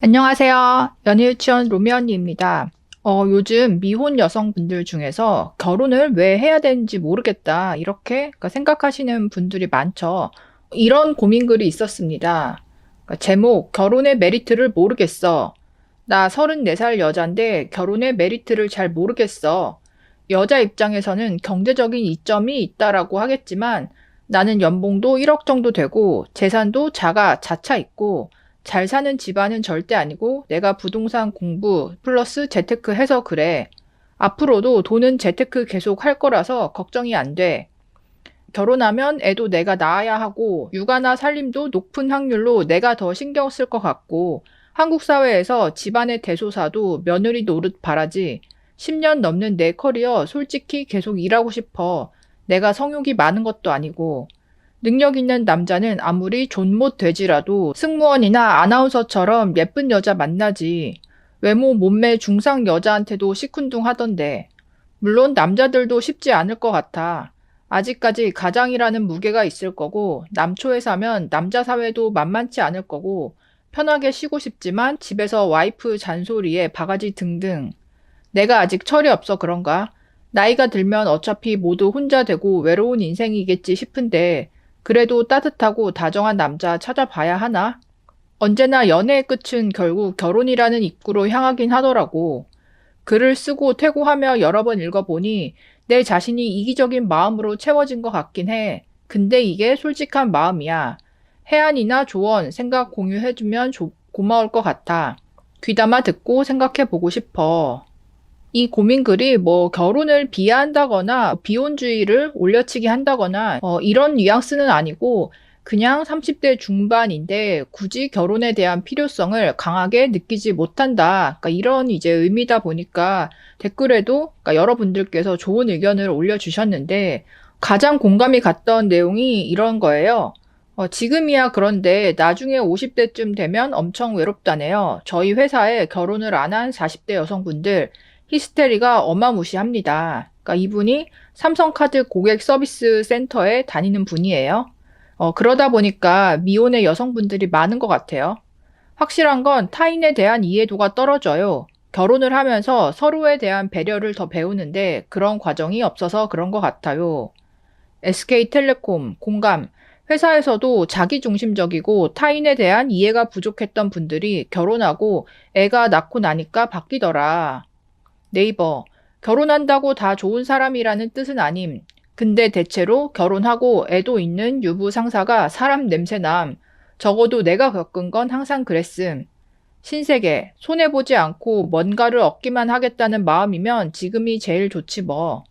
안녕하세요. 연일치원 로미 언니입니다. 어, 요즘 미혼 여성분들 중에서 결혼을 왜 해야 되는지 모르겠다. 이렇게 그러니까 생각하시는 분들이 많죠. 이런 고민글이 있었습니다. 그러니까 제목, 결혼의 메리트를 모르겠어. 나 34살 여잔데 결혼의 메리트를 잘 모르겠어. 여자 입장에서는 경제적인 이점이 있다라고 하겠지만 나는 연봉도 1억 정도 되고 재산도 자가 자차 있고 잘 사는 집안은 절대 아니고 내가 부동산 공부 플러스 재테크 해서 그래. 앞으로도 돈은 재테크 계속 할 거라서 걱정이 안 돼. 결혼하면 애도 내가 낳아야 하고 육아나 살림도 높은 확률로 내가 더 신경 쓸 것 같고 한국 사회에서 집안의 대소사도 며느리 노릇 바라지 10년 넘는 내 커리어 솔직히 계속 일하고 싶어. 내가 성욕이 많은 것도 아니고 능력 있는 남자는 아무리 존못 돼지라도 승무원이나 아나운서처럼 예쁜 여자 만나지. 외모 몸매 중상 여자한테도 시큰둥하던데. 물론 남자들도 쉽지 않을 것 같아. 아직까지 가장이라는 무게가 있을 거고 남초에 사면 남자 사회도 만만치 않을 거고 편하게 쉬고 싶지만 집에서 와이프 잔소리에 바가지 등등. 내가 아직 철이 없어 그런가? 나이가 들면 어차피 모두 혼자 되고 외로운 인생이겠지 싶은데 그래도 따뜻하고 다정한 남자 찾아봐야 하나? 언제나 연애의 끝은 결국 결혼이라는 입구로 향하긴 하더라고. 글을 쓰고 퇴고하며 여러 번 읽어보니 내 자신이 이기적인 마음으로 채워진 것 같긴 해. 근데 이게 솔직한 마음이야. 해안이나 조언, 생각 공유해주면 조- 고마울 것 같아. 귀담아 듣고 생각해보고 싶어. 이 고민글이 뭐 결혼을 비하한다거나 비혼주의를 올려치기 한다거나 어, 이런 뉘앙스는 아니고 그냥 30대 중반인데 굳이 결혼에 대한 필요성을 강하게 느끼지 못한다. 그러니까 이런 이제 의미다 보니까 댓글에도 그러니까 여러분들께서 좋은 의견을 올려주셨는데 가장 공감이 갔던 내용이 이런 거예요. 어, 지금이야 그런데 나중에 50대쯤 되면 엄청 외롭다네요. 저희 회사에 결혼을 안 한 40대 여성분들 히스테리가 어마무시합니다. 그러니까 이분이 삼성카드 고객 서비스 센터에 다니는 분이에요. 어, 그러다 보니까 미혼의 여성분들이 많은 것 같아요. 확실한 건 타인에 대한 이해도가 떨어져요. 결혼을 하면서 서로에 대한 배려를 더 배우는데 그런 과정이 없어서 그런 것 같아요. SK텔레콤, 공감, 회사에서도 자기중심적이고 타인에 대한 이해가 부족했던 분들이 결혼하고 애가 낳고 나니까 바뀌더라. 네이버. 결혼한다고 다 좋은 사람이라는 뜻은 아님. 근데 대체로 결혼하고 애도 있는 유부 상사가 사람 냄새남. 적어도 내가 겪은 건 항상 그랬음. 신세계. 손해보지 않고 뭔가를 얻기만 하겠다는 마음이면 지금이 제일 좋지 뭐.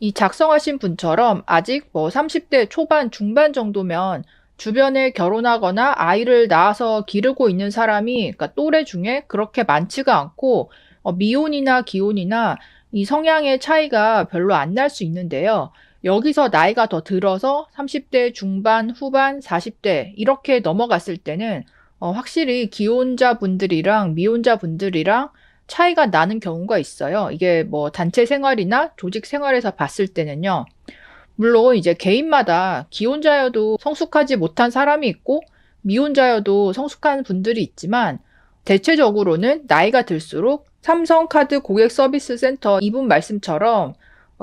이 작성하신 분처럼 아직 뭐 30대 초반, 중반 정도면 주변에 결혼하거나 아이를 낳아서 기르고 있는 사람이 그러니까 또래 중에 그렇게 많지가 않고 어, 미혼이나 기혼이나 이 성향의 차이가 별로 안 날 수 있는데요. 여기서 나이가 더 들어서 30대 중반, 후반, 40대 이렇게 넘어갔을 때는 어, 확실히 기혼자 분들이랑 미혼자 분들이랑 차이가 나는 경우가 있어요. 이게 뭐 단체 생활이나 조직 생활에서 봤을 때는요. 물론 이제 개인마다 기혼자여도 성숙하지 못한 사람이 있고 미혼자여도 성숙한 분들이 있지만 대체적으로는 나이가 들수록 삼성카드 고객 서비스 센터 이분 말씀처럼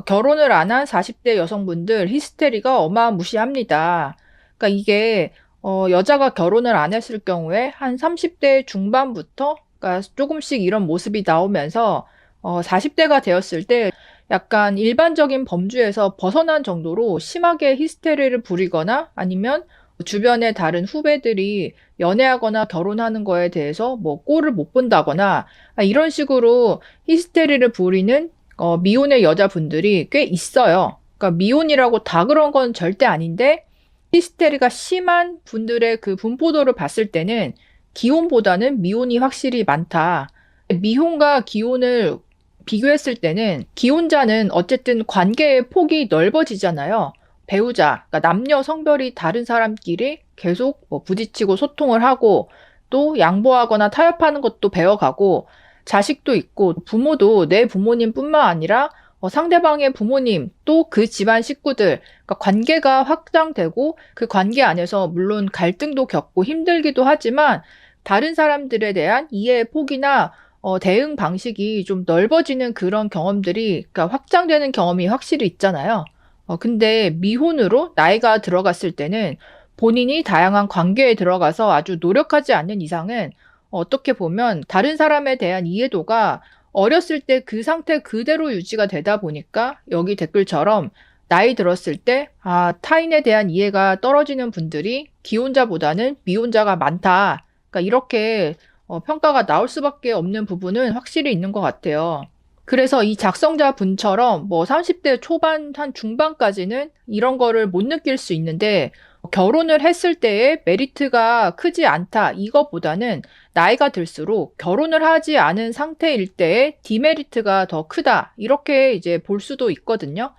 결혼을 안 한 40대 여성분들 히스테리가 어마무시합니다. 그러니까 이게 어, 여자가 결혼을 안 했을 경우에 한 30대 중반부터 그러니까 조금씩 이런 모습이 나오면서 어, 40대가 되었을 때 약간 일반적인 범주에서 벗어난 정도로 심하게 히스테리를 부리거나 아니면 주변의 다른 후배들이 연애하거나 결혼하는 거에 대해서 뭐 꼴을 못 본다거나 아, 이런 식으로 히스테리를 부리는 어, 미혼의 여자분들이 꽤 있어요. 그러니까 미혼이라고 다 그런 건 절대 아닌데 히스테리가 심한 분들의 그 분포도를 봤을 때는 기혼보다는 미혼이 확실히 많다. 미혼과 기혼을 비교했을 때는 기혼자는 어쨌든 관계의 폭이 넓어지잖아요. 배우자, 그러니까 남녀 성별이 다른 사람끼리 계속 뭐 부딪히고 소통을 하고 또 양보하거나 타협하는 것도 배워가고 자식도 있고 부모도 내 부모님뿐만 아니라 어, 상대방의 부모님 또 그 집안 식구들 그러니까 관계가 확장되고 그 관계 안에서 물론 갈등도 겪고 힘들기도 하지만 다른 사람들에 대한 이해의 폭이나 어, 대응 방식이 좀 넓어지는 그런 경험들이 그러니까 확장되는 경험이 확실히 있잖아요. 어, 근데 미혼으로 나이가 들어갔을 때는 본인이 다양한 관계에 들어가서 아주 노력하지 않는 이상은 어떻게 보면 다른 사람에 대한 이해도가 어렸을 때 그 상태 그대로 유지가 되다 보니까 여기 댓글처럼 나이 들었을 때, 아, 타인에 대한 이해가 떨어지는 분들이 기혼자보다는 미혼자가 많다. 그러니까 이렇게 어, 평가가 나올 수밖에 없는 부분은 확실히 있는 것 같아요. 그래서 이 작성자 분처럼 뭐 30대 초반 한 중반까지는 이런 거를 못 느낄 수 있는데 결혼을 했을 때의 메리트가 크지 않다. 이거보다는 나이가 들수록 결혼을 하지 않은 상태일 때의 디메리트가 더 크다. 이렇게 이제 볼 수도 있거든요.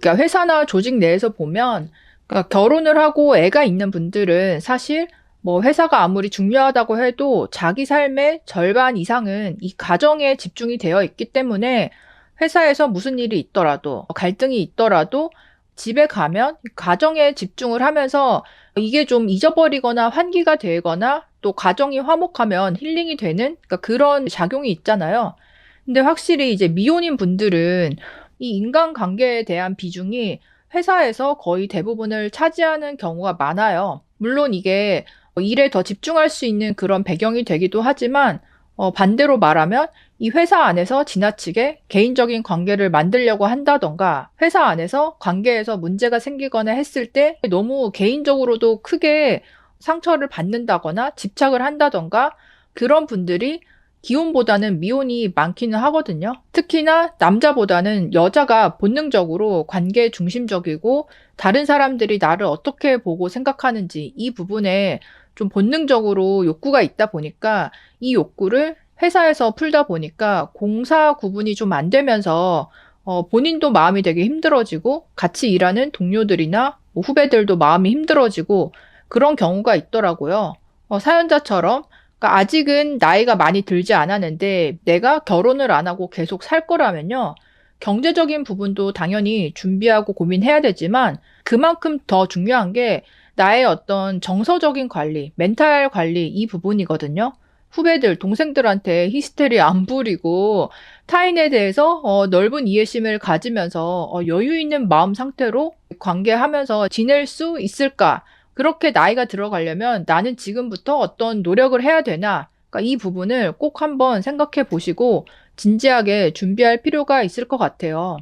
그러니까 회사나 조직 내에서 보면 그러니까 결혼을 하고 애가 있는 분들은 사실 뭐 회사가 아무리 중요하다고 해도 자기 삶의 절반 이상은 이 가정에 집중이 되어 있기 때문에 회사에서 무슨 일이 있더라도 갈등이 있더라도 집에 가면 가정에 집중을 하면서 이게 좀 잊어버리거나 환기가 되거나 또 가정이 화목하면 힐링이 되는 그러니까 그런 작용이 있잖아요. 근데 확실히 이제 미혼인 분들은 이 인간 관계에 대한 비중이 회사에서 거의 대부분을 차지하는 경우가 많아요. 물론 이게 일에 더 집중할 수 있는 그런 배경이 되기도 하지만 어, 반대로 말하면 이 회사 안에서 지나치게 개인적인 관계를 만들려고 한다던가 회사 안에서 관계에서 문제가 생기거나 했을 때 너무 개인적으로도 크게 상처를 받는다거나 집착을 한다던가 그런 분들이 기혼보다는 미혼이 많기는 하거든요. 특히나 남자보다는 여자가 본능적으로 관계 중심적이고 다른 사람들이 나를 어떻게 보고 생각하는지 이 부분에 좀 본능적으로 욕구가 있다 보니까 이 욕구를 회사에서 풀다 보니까 공사 구분이 좀 안 되면서 어, 본인도 마음이 되게 힘들어지고 같이 일하는 동료들이나 뭐 후배들도 마음이 힘들어지고 그런 경우가 있더라고요. 어, 사연자처럼 그러니까 아직은 나이가 많이 들지 않았는데 내가 결혼을 안 하고 계속 살 거라면요. 경제적인 부분도 당연히 준비하고 고민해야 되지만 그만큼 더 중요한 게 나의 어떤 정서적인 관리, 멘탈 관리 이 부분이거든요. 후배들, 동생들한테 히스테리 안 부리고 타인에 대해서 어, 넓은 이해심을 가지면서 어, 여유 있는 마음 상태로 관계하면서 지낼 수 있을까? 그렇게 나이가 들어가려면 나는 지금부터 어떤 노력을 해야 되나? 그러니까 이 부분을 꼭 한번 생각해 보시고 진지하게 준비할 필요가 있을 것 같아요.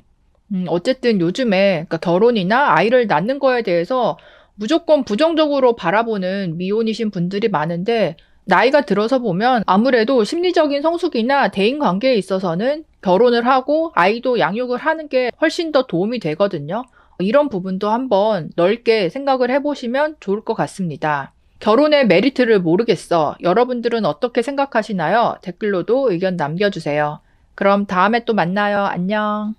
음, 어쨌든 요즘에 그러니까 결혼이나 아이를 낳는 거에 대해서 무조건 부정적으로 바라보는 미혼이신 분들이 많은데 나이가 들어서 보면 아무래도 심리적인 성숙이나 대인 관계에 있어서는 결혼을 하고 아이도 양육을 하는 게 훨씬 더 도움이 되거든요. 이런 부분도 한번 넓게 생각을 해보시면 좋을 것 같습니다. 결혼의 메리트를 모르겠어. 여러분들은 어떻게 생각하시나요? 댓글로도 의견 남겨주세요. 그럼 다음에 또 만나요. 안녕.